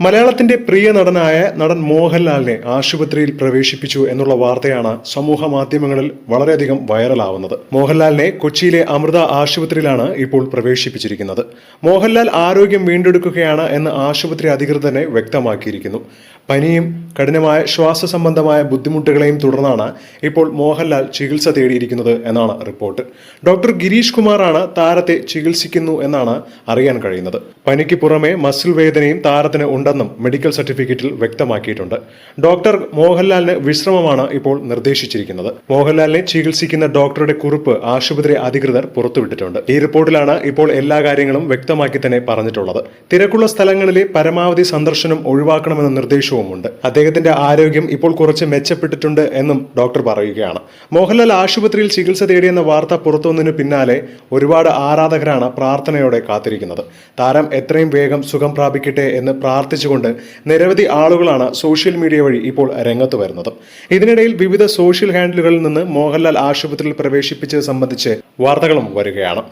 മലയാളത്തിന്റെ പ്രിയ നടനായ നടൻ മോഹൻലാലിനെ ആശുപത്രിയിൽ പ്രവേശിപ്പിച്ചു എന്നുള്ള വാർത്തയാണ് സമൂഹ മാധ്യമങ്ങളിൽ വളരെയധികം വൈറലാവുന്നത്. മോഹൻലാലിനെ കൊച്ചിയിലെ അമൃത ആശുപത്രിയിലാണ് ഇപ്പോൾ പ്രവേശിപ്പിച്ചിരിക്കുന്നത്. മോഹൻലാൽ ആരോഗ്യം വീണ്ടെടുക്കുകയാണ് എന്ന് ആശുപത്രി അധികൃതർ തന്നെ വ്യക്തമാക്കിയിരിക്കുന്നു. പനിയും കഠിനമായ ശ്വാസ സംബന്ധമായ ബുദ്ധിമുട്ടുകളെയും തുടർന്നാണ് ഇപ്പോൾ മോഹൻലാൽ ചികിത്സ തേടിയിരിക്കുന്നത് എന്നാണ് റിപ്പോർട്ട്. ഡോക്ടർ ഗിരീഷ് കുമാറാണ് താരത്തെ ചികിത്സിക്കുന്നു എന്നാണ് അറിയാൻ കഴിയുന്നത്. പനിക്ക് പുറമെ മസിൽ വേദനയും താരത്തിന് ഉണ്ടെന്നും മെഡിക്കൽ സർട്ടിഫിക്കറ്റിൽ വ്യക്തമാക്കിയിട്ടുണ്ട്. ഡോക്ടർ മോഹൻലാലിന് വിശ്രമമാണ് ഇപ്പോൾ നിർദ്ദേശിച്ചിരിക്കുന്നത്. മോഹൻലാലിനെ ചികിത്സിക്കുന്ന ഡോക്ടറുടെ കുറിപ്പ് ആശുപത്രി അധികൃതർ പുറത്തുവിട്ടിട്ടുണ്ട്. ഈ റിപ്പോർട്ടിലാണ് ഇപ്പോൾ എല്ലാ കാര്യങ്ങളും വ്യക്തമാക്കി തന്നെ പറഞ്ഞിട്ടുള്ളത്. തിരക്കുള്ള സ്ഥലങ്ങളിലെ പരമാവധി സന്ദർശനം ഒഴിവാക്കണമെന്ന നിർദ്ദേശവുമുണ്ട്. അദ്ദേഹത്തിന്റെ ആരോഗ്യം ഇപ്പോൾ കുറച്ച് മെച്ചപ്പെട്ടിട്ടുണ്ട് എന്നും ഡോക്ടർ പറയുകയാണ്. മോഹൻലാൽ ആശുപത്രിയിൽ ചികിത്സ തേടിയെന്ന വാർത്ത പുറത്തുവന്നതിന് പിന്നാലെ ഒരുപാട് ആരാധകരാണ് പ്രാർത്ഥനയോടെ കാത്തിരിക്കുന്നത്. താരം എത്രയും വേഗം സുഖം പ്രാപിക്കട്ടെ എന്ന് പ്രാർത്ഥിച്ചുകൊണ്ട് നിരവധി ആളുകളാണ് സോഷ്യൽ മീഡിയ വഴി ഇപ്പോൾ രംഗത്ത് വരുന്നത്. ഇതിനിടയിൽ വിവിധ സോഷ്യൽ ഹാൻഡിലുകളിൽ നിന്ന് മോഹൻലാൽ ആശുപത്രിയിൽ പ്രവേശിപ്പിച്ചത് സംബന്ധിച്ച് വാർത്തകളും വരികയാണ്.